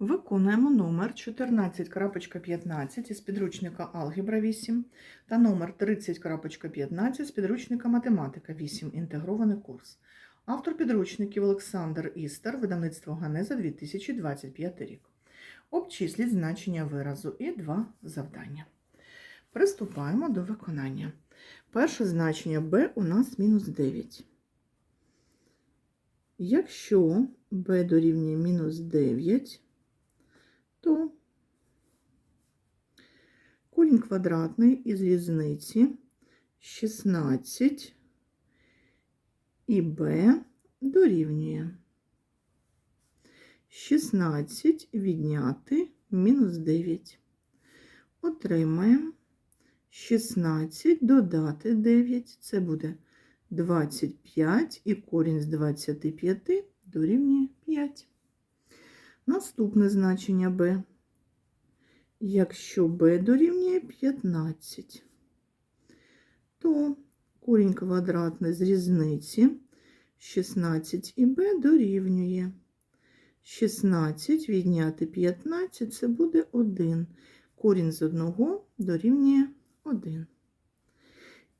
Виконуємо номер 14.15 із підручника Алгебра 8 та номер 30.15 з підручника Математика 8. Інтегрований курс. Автор підручників Олександр Істер, видавництво Ганеза 2025 рік. Обчисліть значення виразу і два завдання. Приступаємо до виконання. Перше значення b у нас мінус 9. Якщо b дорівнює мінус 9, то корінь квадратний із різниці 16 і b дорівнює 16 відняти мінус 9. Отримаємо 16 додати 9, це буде 25 і корінь з 25 дорівнює 5. Наступне значення b. Якщо b дорівнює 15, то корінь квадратний з різниці 16 і b дорівнює 16 відняти 15 це буде 1. Корінь з 1 дорівнює 1.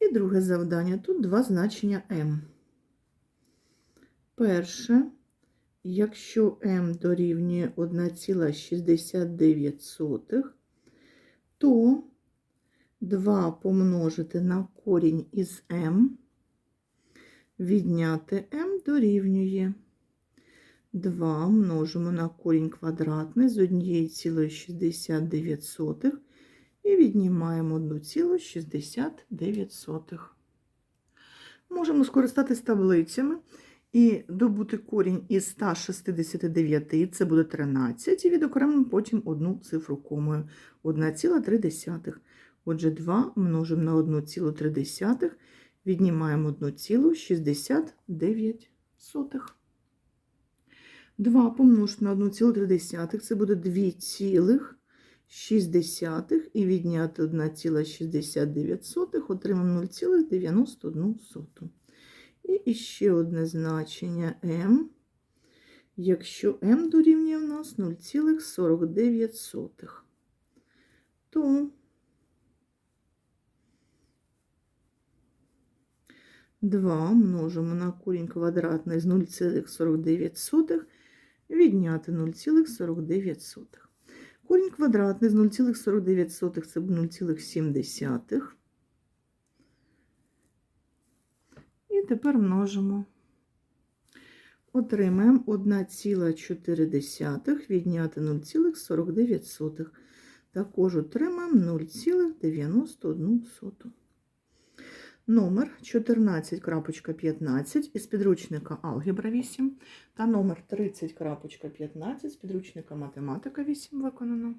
І друге завдання. Тут два значення m. Перше, якщо m дорівнює 1,69, то 2 помножити на корінь із m, відняти m дорівнює 2 множимо на корінь квадратний з 1,69 і віднімаємо 1,69. Можемо скористатись таблицями і добути корінь із 169, це буде 13, і відокремимо потім одну цифру комою 1,3. Отже, 2 множимо на 1,3, віднімаємо 1,69. 2 помножити на 1,3, це буде 2,6 і відняти 1,69, отримаємо 0,91. І ще одне значення m. Якщо m дорівнює у нас 0,49, то 2 множимо на корінь квадратний з 0,49, відняти 0,49. Корінь квадратний з 0,49 це 0,7. І тепер множимо. Отримаємо 1,4 відняти 0,49. Також отримаємо 0,91. Номер 14.15 із підручника Алгебра 8 та номер 30.15 з підручника Математика 8 виконано.